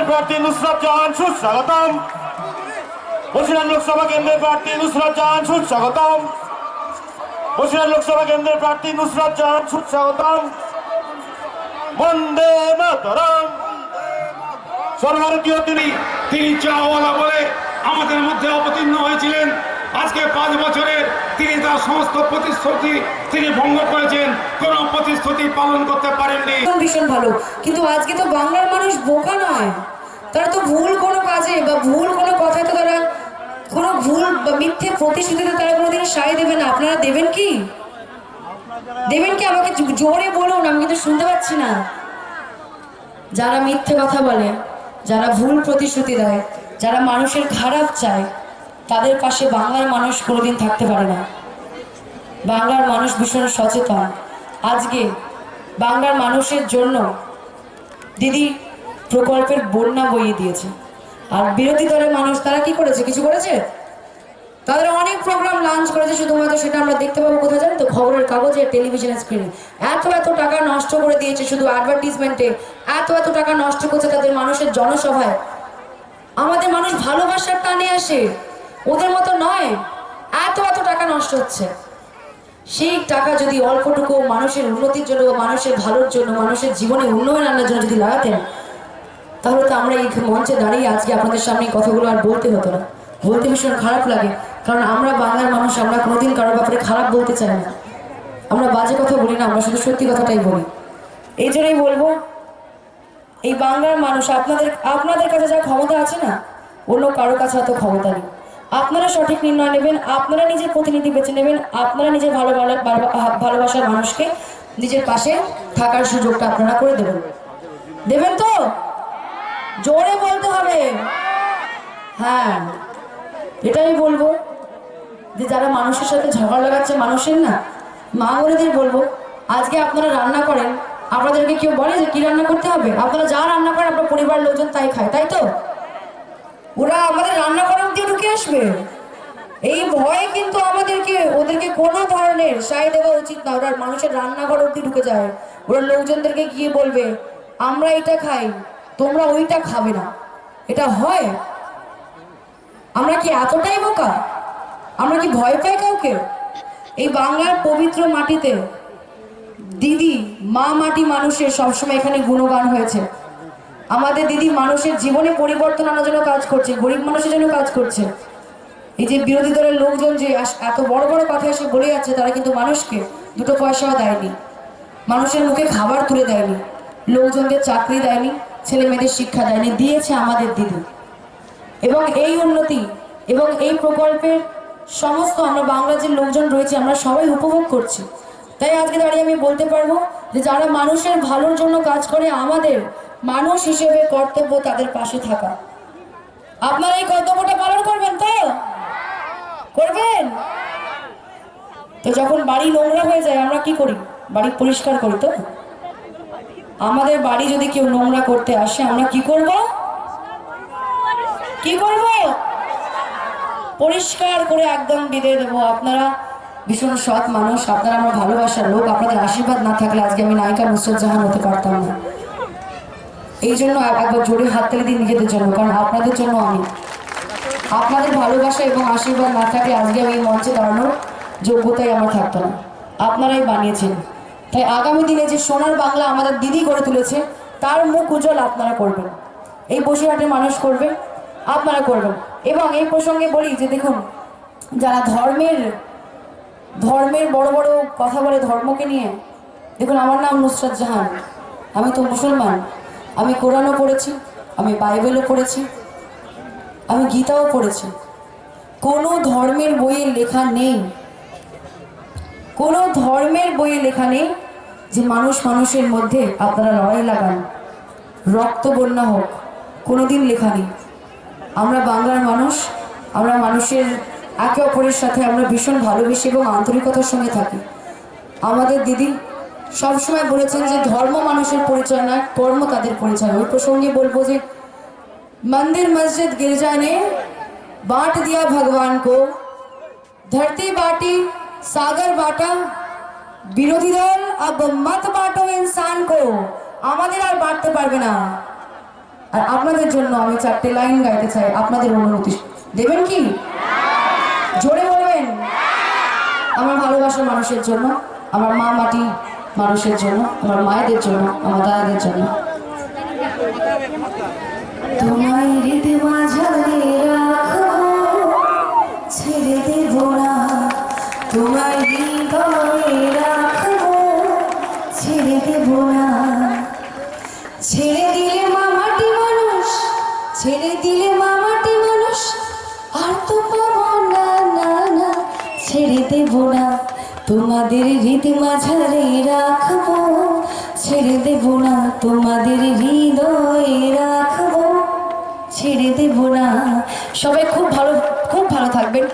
কেন্দ্রের প্রার্থী নুসরাত জাহান সুস্বাগতম বসিরহাট লোকসভা কেন্দ্রের প্রার্থী নুসরাত জাহান সুস্বাগতম বসিরহাট লোকসভা কেন্দ্রের প্রার্থী নুসরাত জাহান সুস্বাগতম বন্দে মাতরম। সর্বভারতীয় তিনি তিনি চাওয়ালা বলে আমাদের মধ্যে অবতীর্ণ হয়েছিলেন। আজকে পাঁচ বছরের তিনি তার সমস্ত প্রতিশ্রুতি তিনি ভঙ্গ করেছেন। কোন প্রতিশ্রুতি পালন করতে পারেননি। ভীষণ ভালো। কিন্তু আজকে তো বাংলার মানুষ বোকা নয়। তারা তো ভুল কোনো কাজে বা ভুল কোনো কথায় তো তারা কোনো ভুল বা মিথ্যে প্রতিশ্রুতিতে তারা কোনোদিন সায় দেবে না। আপনারা দেবেন কি? দেবেন কি? আমাকে জোরে বলুন, আমি কিন্তু শুনতে পাচ্ছি না। যারা মিথ্যে কথা বলে, যারা ভুল প্রতিশ্রুতি দেয়, যারা মানুষের খারাপ চায়, তাদের পাশে বাংলার মানুষ কোনোদিন থাকতে পারে না। বাংলার মানুষ ভীষণ সচেতন। আজকে বাংলার মানুষের জন্য দিদি প্রকল্পের বন্যা বইয়ে দিয়েছে। আর বিরোধী দলের মানুষ তারা কি করেছে? কিছু করেছে? তাদের অনেক প্রোগ্রাম লঞ্চ করেছে, শুধুমাত্র সেটা আমরা দেখতে পাবো কোথায় জানেন তো? খবরের কাগজে টেলিভিশনের স্ক্রিনে এত এত টাকা নষ্ট করে দিয়েছে শুধু অ্যাডভার্টিজমেন্টে এত এত টাকা নষ্ট করছে তাদের মানুষের জনসভায়। আমাদের মানুষ ভালোবাসার টানে আসে। ওদের মতো নয়। এত এত টাকা নষ্ট হচ্ছে। সেই টাকা যদি অল্পটুকু মানুষের উন্নতির জন্য বা মানুষের ভালোর জন্য, মানুষের জীবনে উন্নয়ন আনার জন্য যদি লাগাতেন, তাহলে তো আমরা এই মঞ্চে দাঁড়িয়ে আজকে আপনাদের সামনে কথাগুলো আর বলতে হতো না। বলতে ভীষণ খারাপ লাগে। কারণ আমরা বাংলার মানুষ, আমরা কোনোদিন কারোর ব্যাপারে খারাপ বলতে চাই না। আমরা বাজে কথা বলি না, আমরা শুধু সত্যি কথাটাই বলি। এই জন্যই বলব, এই বাংলার মানুষ, আপনাদের আপনাদের কাছে যা ক্ষমতা আছে না, অন্য কারও কাছে অত ক্ষমতা নেই। আপনারা সঠিক নির্ণয় নেবেন, আপনারা নিজের প্রতিনিধি বেছে নেবেন, আপনারা নিজের ভালো ভালো- ভালো- ভালোবাসার মানুষকে নিজের পাশে থাকার সুযোগটা আপনারা করে দেবেন। দেবেন তো? জোরে বলতে হবে। হ্যাঁ এটা আমি বলব যে যারা মানুষের সাথে ঝগড়া লাগাচ্ছে, মানুষের না, মা বোনেদের বলব, আজকে আপনারা রান্না করেন, আপনাদেরকে কেউ বলে যে কি রান্না করতে হবে? আপনারা যা রান্না করেন, আপনার পরিবার লোকজন তাই খায়, তাই তো ওরা আমাদের রান্না করার দিয়ে ঢুকে আসবে। এই ভয়ে কিন্তু আমাদেরকে, ওদেরকে কোনো ধরনের সায় দেওয়া উচিত না। ওরা মানুষের রান্নাঘর অব্দি ঢুকে যায়। ওরা লোকজনদেরকে গিয়ে বলবে, আমরা এটা খাই, তোমরা ওইটা খাবে না। এটা হয়? আমরা কি এতটাই বোকা? আমরা কি ভয় পাই কাউকে? এই বাংলার পবিত্র মাটিতে দিদি, মা মাটি মানুষের সবসময় এখানে গুণগান হয়েছে। আমাদের দিদি মানুষের জীবনে পরিবর্তন আনার জন্য কাজ করছে, গরিব মানুষের জন্য কাজ করছে। এই যে বিরোধী দলের লোকজন যে এত বড় বড় কথা এসে বলে যাচ্ছে, তারা কিন্তু মানুষকে দুটো পয়সাও দেয়নি। মানুষের মুখে খাবার তুলে দেয়নি। লোকজনদের চাকরি দেয়নি, ছেলে মেয়েদের শিক্ষা দেয়নি, দিয়েছে আমাদের দিদি। এবং এই উন্নতি এবং এই প্রকল্পের সমস্ত আমরা বাংলার যে লোকজন রয়েছে, আমরা সবাই উপভোগ করছি। তাই আজকে দাঁড়িয়ে আমি বলতে পারব যে যারা মানুষের ভালোর জন্য কাজ করে, আমাদের মানুষ হিসেবে কর্তব্য তাদের পাশে থাকা। আপনারা এই কর্তব্যটা পালন করবেন তো? করবেন? তো যখন বাড়ি নোংরা হয়ে যায়, আমরা কি করি? বাড়ি পরিষ্কার করি তো? আমাদের বাড়ি যদি কেউ নোংরা করতে আসে, আমরা কি করব? কি করব? পরিষ্কার করে একদম বিদায় দেবো। আপনারা ভীষণ সৎ মানুষ, আপনারা আমার ভালোবাসার লোক, আপনাদের আশীর্বাদ না থাকলে আজকে আমি নায়িকা নুসরত জাহান হতে পারতাম না। এই জন্য একবার জোরে হাত তালি দিই নিজেদের জন্য, কারণ আপনাদের জন্য আমি। আপনাদের ভালোবাসা এবং আশীর্বাদ না থাকলে আজকে আমি এই মঞ্চে দাঁড়ানোর যোগ্যতাই আমার থাকতো না। আপনারাই বানিয়েছেন। তাই আগামী দিনে যে সোনার বাংলা আমাদের দিদি গড়ে তুলেছে, তার মুখ উজ্জ্বল আপনারা করবেন। এই বসিরহাটের মানুষ করবে, আপনারা করবেন। এবং এই প্রসঙ্গে বলি যে দেখুন, যারা ধর্মের ধর্মের বড় বড় কথা বলে ধর্মকে নিয়ে, দেখুন আমার নাম নুসরাত জাহান। আমি তো মুসলমান। আমি কোরআনও পড়েছি, আমি বাইবেলও পড়েছি। আমি গীতাও পড়েছি। কোনো ধর্মের বইয়ে লেখা নেই। কোনো ধর্মের বইয়ে লেখা নেই যে মানুষ মানুষের মধ্যে আপনারা লড়াই লাগান। রক্ত বন্যা হোক, কোনোদিন লেখা নেই। আমরা বাংলার মানুষ, আমরা মানুষের একে অপরের সাথে আমরা ভীষণ ভালোবেসে এবং আন্তরিকতার সঙ্গে থাকি। আমাদের দিদি সবসময় বলেছেন যে ধর্ম মানুষের পরিচয় নয়, কর্ম তাদের পরিচয়। ওই প্রসঙ্গে বলব যে मंदिर मस्जिद गिरजा ने बांट दिया भगवान को धरती बाटी सागर बाटा বিরোধী দল अब मत बांटो इंसान को আমাদের আর বাড়তে পারবে না আর আপনাদের জন্য আমি চারটে লাইন গাইতে চাই আপনাদের অনুমতি দেবেন কি জোরে বলবেন আমার ভালোবাসার মানুষের জন্য আমার মা মাটি মানুষের জন্য আমার মায়েদের জন্য আমার দাদাদের জন্য ছেড়ে দিলে মানুষ, ছেড়ে দিলে মামাটি মানুষ, আর তো পাবো না না না। ছেড়ে দেব তোমাদের হৃদয় মাঝারে রাখব, ছেড়ে দেব না। তোমাদের হৃদয়ে রাখব। ছেড়ে দেব না সবাই খুব ভালো খুব ভালো থাকবেন।